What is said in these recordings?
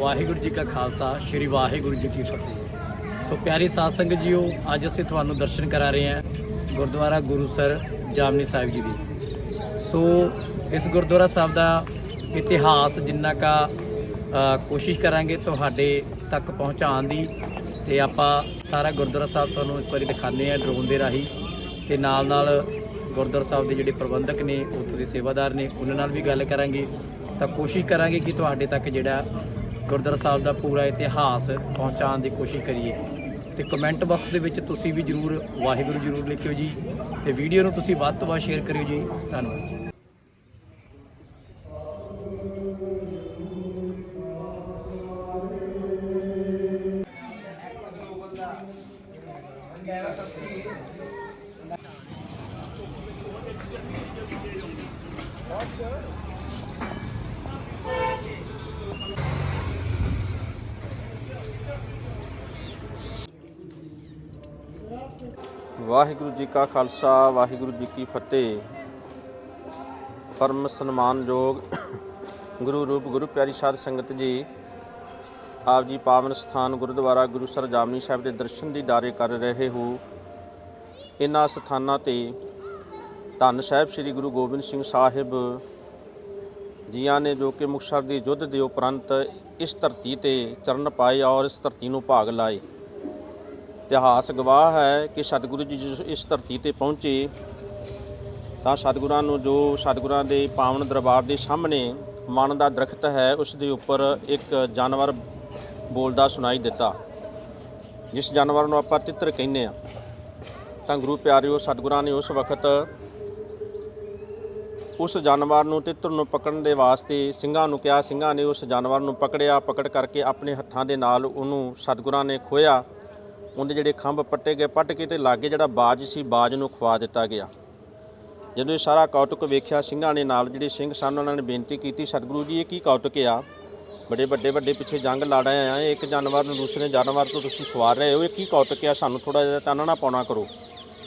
ਵਾਹਿਗੁਰੂ ਜੀ ਕਾ ਖਾਲਸਾ, ਸ੍ਰੀ ਵਾਹਿਗੁਰੂ ਜੀ ਕੀ ਫਤਿਹ। ਸੋ ਪਿਆਰੇ ਸਾਧ ਸੰਗਤ ਜੀਓ, ਅੱਜ ਅਸੀਂ ਤੁਹਾਨੂੰ ਦਰਸ਼ਨ ਕਰਾ ਰਹੇ ਹਾਂ ਗੁਰਦੁਆਰਾ ਗੁਰੂ ਸਰ ਜਾਮਨੀ ਸਾਹਿਬ ਜੀ ਦੀ। ਸੋ ਇਸ ਗੁਰਦੁਆਰਾ ਸਾਹਿਬ ਦਾ ਇਤਿਹਾਸ ਜਿੰਨਾ ਕਾ ਕੋਸ਼ਿਸ਼ ਕਰਾਂਗੇ ਤੁਹਾਡੇ ਤੱਕ ਪਹੁੰਚਾਉਣ ਦੀ, ਤੇ ਆਪਾਂ ਸਾਰਾ ਗੁਰਦੁਆਰਾ ਸਾਹਿਬ ਤੁਹਾਨੂੰ ਇੱਕ ਵਾਰੀ ਦਿਖਾਉਂਦੇ ਆ ਡਰੋਨ ਦੇ ਰਾਹੀਂ, ਤੇ ਨਾਲ ਨਾਲ ਗੁਰਦੁਆਰਾ ਸਾਹਿਬ ਦੇ ਜਿਹੜੇ ਪ੍ਰਬੰਧਕ ਨੇ, ਉੱਥੋਂ ਦੇ ਸੇਵਾਦਾਰ ਨੇ, ਉਹਨਾਂ ਨਾਲ ਵੀ ਗੱਲ ਕਰਾਂਗੇ। ਤਾਂ ਕੋਸ਼ਿਸ਼ ਕਰਾਂਗੇ ਕਿ ਤੁਹਾਡੇ ਤੱਕ ਜਿਹੜਾ ਗੁਰਦੁਆਰਾ ਸਾਹਿਬ ਦਾ ਪੂਰਾ ਇਤਿਹਾਸ ਪਹੁੰਚਾਉਣ ਦੀ ਕੋਸ਼ਿਸ਼ ਕਰੀਏ। ਤੇ ਕਮੈਂਟ ਬਾਕਸ ਦੇ ਵਿੱਚ ਤੁਸੀਂ ਵੀ ਜਰੂਰ ਵਾਹਿਗੁਰੂ ਜਰੂਰ ਲਿਖਿਓ ਜੀ। ਤੇ ਵੀਡੀਓ ਨੂੰ ਤੁਸੀਂ ਵੱਧ ਤੋਂ ਵੱਧ ਸ਼ੇਅਰ ਕਰਿਓ ਜੀ। ਧੰਨਵਾਦ ਵਾਹਿਗੁਰੂ ਜੀ ਕਾ ਖਾਲਸਾ, ਵਾਹਿਗੁਰੂ ਜੀ ਕੀ ਫਤਿਹ। ਪਰਮ ਸਨਮਾਨਯੋਗ ਗੁਰੂ ਰੂਪ, ਗੁਰੂ ਪਿਆਰੀ ਸਾਧ ਸੰਗਤ ਜੀ, ਆਪ ਜੀ ਪਾਵਨ ਸਥਾਨ ਗੁਰਦੁਆਰਾ ਗੁਰੂ ਸਰ ਜਾਮਨੀ ਸਾਹਿਬ ਦੇ ਦਰਸ਼ਨ ਦੀ ਦੀਦਾਰੇ ਕਰ ਰਹੇ ਹੋ। ਇਨ੍ਹਾਂ ਸਥਾਨਾਂ ਤੇ ਧੰਨ ਸਾਹਿਬ ਸ੍ਰੀ ਗੁਰੂ ਗੋਬਿੰਦ ਸਿੰਘ ਸਾਹਿਬ ਜੀਆਂ ਨੇ ਜੋ ਕਿ ਮੁਕਤਸਰ ਦੀ ਯੁੱਧ ਦੇ ਉਪਰੰਤ ਇਸ ਧਰਤੀ ਤੇ ਚਰਨ ਪਾਏ ਔਰ ਇਸ ਧਰਤੀ ਨੂੰ ਭਾਗ ਲਾਏ। ਇਤਿਹਾਸ ਗਵਾਹ ਹੈ ਕਿ ਸਤਿਗੁਰੂ ਜੀ ਜਦੋਂ ਇਸ ਧਰਤੀ ਤੇ ਪਹੁੰਚੇ, ਤਾਂ ਸਤਿਗੁਰਾਂ ਨੂੰ ਜੋ ਸਤਿਗੁਰਾਂ ਦੇ ਪਾਵਨ ਦਰਬਾਰ ਦੇ ਸਾਹਮਣੇ ਮਨ ਦਾ ਦਰਖਤ ਹੈ, ਉਸ ਦੇ ਉੱਪਰ ਇੱਕ ਜਾਨਵਰ ਬੋਲਦਾ ਸੁਣਾਈ ਦਿੱਤਾ। ਜਿਸ ਜਾਨਵਰ ਨੂੰ ਆਪਾਂ ਤਿੱਤਰ ਕਹਿੰਦੇ ਆ ਤਾਂ ਗੁਰੂ ਪਿਆਰਿਓ, ਸਤਿਗੁਰਾਂ ਨੇ ਉਸ ਵਕਤ ਉਸ ਜਾਨਵਰ ਨੂੰ ਤਿੱਤਰ ਨੂੰ ਪਕੜਨ ਦੇ ਵਾਸਤੇ ਸਿੰਘਾਂ ਨੂੰ ਕਿਹਾ। ਸਿੰਘਾਂ ਨੇ ਉਸ ਜਾਨਵਰ ਨੂੰ ਪਕੜਿਆ, ਪਕੜ ਕਰਕੇ ਆਪਣੇ ਹੱਥਾਂ ਦੇ ਨਾਲ ਉਹਨੂੰ ਸਤਿਗੁਰਾਂ ਨੇ ਖੋਇਆ ਉਹਦੇ ਜਿਹੜੇ ਖੰਭ ਪੱਟੇ ਗਏ, ਪੱਟ ਕੇ ਤੇ ਲਾਗੇ ਜਿਹੜਾ ਬਾਜ ਸੀ, ਬਾਜ ਨੂੰ ਖਵਾ ਦਿੱਤਾ ਗਿਆ। ਜਦੋਂ ਇਹ ਸਾਰਾ ਕੌਤਕ ਵੇਖਿਆ, ਸਿੰਘਾਂ ਨੇ ਨਾਲ ਜਿਹੜੇ ਸਿੰਘ ਸਨ, ਉਹਨਾਂ ਨੇ ਬੇਨਤੀ ਕੀਤੀ, ਸਤਿਗੁਰੂ ਜੀ, ਇਹ ਕੀ ਕੌਤਕ ਆ? ਬੜੇ ਵੱਡੇ ਵੱਡੇ ਪਿੱਛੇ ਜੰਗ ਲੜ ਰਹੇ ਆ ਇੱਕ ਜਾਨਵਰ ਨੂੰ ਦੂਸਰੇ ਜਾਨਵਰ ਤੋਂ ਤੁਸੀਂ ਖਵਾ ਰਹੇ ਹੋ, ਇਹ ਕੀ ਕੌਤਕ ਆ? ਸਾਨੂੰ ਥੋੜਾ ਜਿਹਾ ਚਾਨਣਾ ਪਾਉਣਾ ਕਰੋ।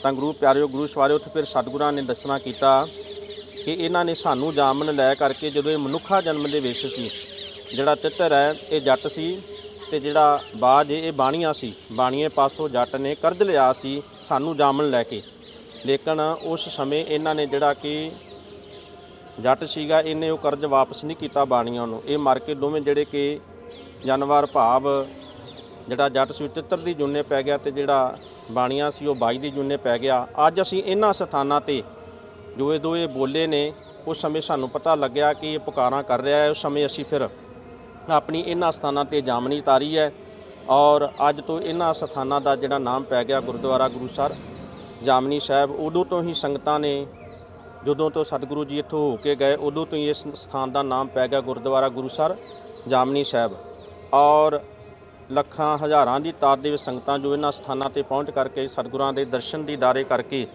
ਤਾਂ ਗੁਰੂ ਪਿਆਰਿਓ, ਗੁਰੂ ਸਵਾਰਿਓ, ਉੱਥੇ ਫਿਰ ਸਤਿਗੁਰਾਂ ਨੇ ਦੱਸਣਾ ਕੀਤਾ ਕਿ ਇਹਨਾਂ ਨੇ ਸਾਨੂੰ ਜਾਮਨ ਲੈ ਕਰਕੇ ਜਦੋਂ ਇਹ ਮਨੁੱਖਾ ਜਨਮ ਦੇ ਵਿੱਚ ਸੀ, ਜਿਹੜਾ ਤਿੱਤਰ ਹੈ, ਇਹ ਜੱਟ ਸੀ ਤੇ ਜਿਹੜਾ ਬਾਜ ਇਹ ਬਾਣੀਆਂ ਸੀ। ਬਾਣੀਏ ਪਾਸੋਂ ਜੱਟ ਨੇ ਕਰਜ਼ ਲਿਆ ਸੀ ਸਾਨੂੰ ਜਾਮਣ ਲੈ ਕੇ। ਲੇਕਿਨ ਉਸ ਸਮੇਂ ਇਹਨਾਂ ਨੇ ਜਿਹੜਾ ਕਿ ਜੱਟ ਸੀਗਾ, ਇਹਨੇ ਉਹ ਕਰਜ਼ ਵਾਪਸ ਨਹੀਂ ਕੀਤਾ ਬਾਣੀਆਂ ਨੂੰ। ਇਹ ਮਰ ਕੇ ਦੋਵੇਂ ਜਿਹੜੇ ਕਿ ਜਾਨਵਰ ਭਾਵ ਜਿਹੜਾ ਜੱਟ ਸੀ, ਉਹ ਤਿੱਤਰ ਦੀ ਜੁੰਨੇ ਪੈ ਗਿਆ ਤੇ ਜਿਹੜਾ ਬਾਣੀਆਂ ਸੀ, ਉਹ ਬਾਈ ਦੀ ਜੁੰਨੇ ਪੈ ਗਿਆ। ਅੱਜ ਅਸੀਂ ਇਹਨਾਂ ਸਥਾਨਾਂ ਤੇ ਜੋ ਇਹ ਦੋਏ ਬੋਲੇ ਨੇ। ਉਸ ਸਮੇਂ ਸਾਨੂੰ ਪਤਾ ਲੱਗਿਆ ਕਿ ਇਹ ਪੁਕਾਰਾਂ ਕਰ ਰਿਹਾ ਹੈ। ਉਸ ਸਮੇਂ ਅਸੀਂ ਫਿਰ ਆਪਣੀ ਇਹਨਾਂ ਸਥਾਨਾਂ ਤੇ ਜਾਮਨੀ ਤਾਰੀ ਹੈ ਔਰ ਅੱਜ ਤੋਂ ਇਹਨਾਂ ਸਥਾਨਾਂ ਦਾ ਜਿਹੜਾ ਨਾਮ ਪੈ ਗਿਆ ਗੁਰਦੁਆਰਾ ਗੁਰੂਸਰ ਜਾਮਨੀ ਸਾਹਿਬ, ਉਦੋਂ ਤੋਂ ਹੀ ਸੰਗਤਾਂ ਨੇ ਜਦੋਂ ਤੋਂ ਸਤਿਗੁਰੂ ਜੀ ਇੱਥੋਂ ਹੋ ਕੇ ਗਏ, ਉਦੋਂ ਤੋਂ ਹੀ ਇਸ ਸਥਾਨ ਦਾ ਨਾਮ ਪੈ ਗਿਆ ਗੁਰਦੁਆਰਾ ਗੁਰੂਸਰ ਜਾਮਨੀ ਸਾਹਿਬ ਔਰ ਲੱਖਾਂ ਹਜ਼ਾਰਾਂ ਦੀ ਤਾਦਾਦ ਦੇ ਵਿੱਚ ਸੰਗਤਾਂ ਜੋ ਇਹਨਾਂ ਸਥਾਨਾਂ ਤੇ ਪਹੁੰਚ ਕਰਕੇ ਸਤਿਗੁਰਾਂ ਦੇ ਦਰਸ਼ਨ ਦੀਦਾਰੇ ਕਰਕੇ,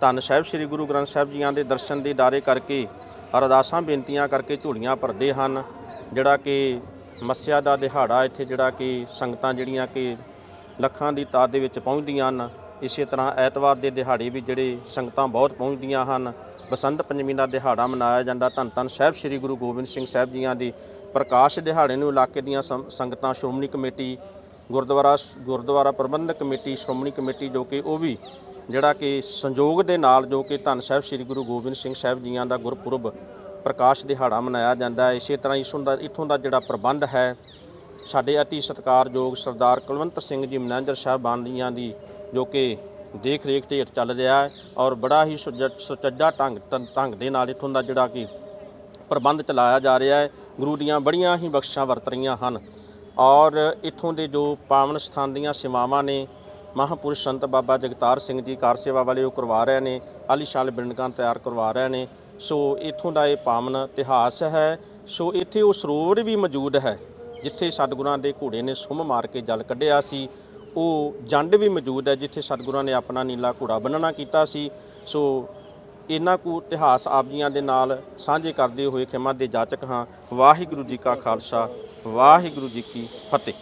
ਧੰਨ ਸਾਹਿਬ ਸ੍ਰੀ ਗੁਰੂ ਗ੍ਰੰਥ ਸਾਹਿਬ ਜੀਆਂ ਦੇ ਦਰਸ਼ਨ ਦੀਦਾਰੇ ਕਰਕੇ ਅਰਦਾਸਾਂ ਬੇਨਤੀਆਂ ਕਰਕੇ ਝੋਲੀਆਂ ਭਰਦੇ ਹਨ ਜਿਹੜਾ ਕਿ ਮੱਸਿਆ ਦਾ ਦਿਹਾੜਾ ਇੱਥੇ ਜਿਹੜਾ ਕਿ ਸੰਗਤਾਂ ਜਿਹੜੀਆਂ ਕਿ ਲੱਖਾਂ ਦੀ ਤਾਦ ਦੇ ਵਿੱਚ ਪਹੁੰਚਦੀਆਂ ਹਨ, ਇਸੇ ਤਰ੍ਹਾਂ ਐਤਵਾਰ ਦੇ ਦਿਹਾੜੇ ਵੀ ਜਿਹੜੇ ਸੰਗਤਾਂ ਬਹੁਤ ਪਹੁੰਚਦੀਆਂ ਹਨ। ਬਸੰਤ ਪੰਚਮੀ ਦਾ ਦਿਹਾੜਾ ਮਨਾਇਆ ਜਾਂਦਾ। ਧੰਨ ਧੰਨ ਸਾਹਿਬ ਸ੍ਰੀ ਗੁਰੂ ਗੋਬਿੰਦ ਸਿੰਘ ਸਾਹਿਬ ਜੀਆਂ ਦੀ ਪ੍ਰਕਾਸ਼ ਦਿਹਾੜੇ ਨੂੰ ਇਲਾਕੇ ਦੀਆਂ ਸੰ- ਸੰਗਤਾਂ Shiromani committee, Gurdwara Gurdwara Prabandhak committee, Shiromani committee ਜੋ ਕਿ ਉਹ ਵੀ ਜਿਹੜਾ ਕਿ ਸੰਯੋਗ ਦੇ ਨਾਲ ਜੋ ਕਿ ਧੰਨ ਸਾਹਿਬ ਸ੍ਰੀ ਗੁਰੂ ਗੋਬਿੰਦ ਸਿੰਘ ਸਾਹਿਬ ਜੀਆਂ ਦਾ ਗੁਰਪੁਰਬ ਪ੍ਰਕਾਸ਼ ਦਿਹਾੜਾ ਮਨਾਇਆ ਜਾਂਦਾ ਹੈ। ਇਸੇ ਤਰ੍ਹਾਂ ਇਸ ਦਾ, ਇਥੋਂ ਦਾ ਜਿਹੜਾ ਪ੍ਰਬੰਧ ਹੈ, ਸਾਡੇ ਅਤੀ ਸਤਿਕਾਰਯੋਗ ਸਰਦਾਰ ਕੁਲਵੰਤ ਸਿੰਘ ਜੀ ਮੈਨੇਜਰ ਸਾਹਿਬਾਨ ਜੀਆਂ ਦੀ, ਜੋ ਕਿ ਦੇਖ ਰੇਖ ਤੇ ਹੇਠ ਚੱਲ ਰਿਹਾ ਹੈ ਔਰ ਬੜਾ ਹੀ ਸੁਜ- ਸੁਚੱਜਾ ਢੰਗ ਢੰ- ਢੰਗ ਦੇ ਨਾਲ ਇਥੋਂ ਦਾ ਜਿਹੜਾ ਕਿ ਪ੍ਰਬੰਧ ਚਲਾਇਆ ਜਾ ਰਿਹਾ ਹੈ। ਗੁਰੂ ਦੀਆਂ ਬੜੀਆਂ ਹੀ ਬਖਸ਼ਾਂ ਵਰਤ ਰਹੀਆਂ ਹਨ ਔਰ ਇਥੋਂ ਦੇ ਜੋ ਪਾਵਨ ਸਥਾਨ ਦੀਆਂ ਸੇਵਾਵਾਂ ਨੇ, ਮਹਾਪੁਰਸ਼ ਸੰਤ ਬਾਬਾ ਜਗਤਾਰ ਸਿੰਘ ਜੀ ਕਾਰ ਸੇਵਾ ਵਾਲੇ ਉਹ ਕਰਵਾ ਰਹੇ ਨੇ, ਆਲੀਸ਼ਾਨ ਬਿਰਨਕਾਂ ਤਿਆਰ ਕਰਵਾ ਰਹੇ ਨੇ। ਸੋ ਇੱਥੋਂ ਦਾ ਇਹ ਪਾਵਨ ਇਤਿਹਾਸ ਹੈ। ਸੋ ਇੱਥੇ ਉਹ ਸਰੋਵਰ ਵੀ ਮੌਜੂਦ ਹੈ, ਜਿੱਥੇ ਸਤਿਗੁਰਾਂ ਦੇ ਘੋੜੇ ਨੇ ਸੁੰਮ ਮਾਰ ਕੇ ਜਲ ਕੱਢਿਆ ਸੀ। ਉਹ ਜੰਡ ਵੀ ਮੌਜੂਦ ਹੈ, ਜਿੱਥੇ ਸਤਿਗੁਰਾਂ ਨੇ ਆਪਣਾ ਨੀਲਾ ਘੋੜਾ ਬੰਨਣਾ ਕੀਤਾ ਸੀ। ਸੋ ਇਹਨਾਂ ਕੁ ਇਤਿਹਾਸ ਆਪ ਜੀਆਂ ਦੇ ਨਾਲ ਸਾਂਝੇ ਕਰਦੇ ਹੋਏ ਖਿਮਾ ਦੇ ਜਾਚਕ ਹਾਂ। ਵਾਹਿਗੁਰੂ ਜੀ ਕਾ ਖਾਲਸਾ, ਵਾਹਿਗੁਰੂ ਜੀ ਕੀ ਫਤਿਹ।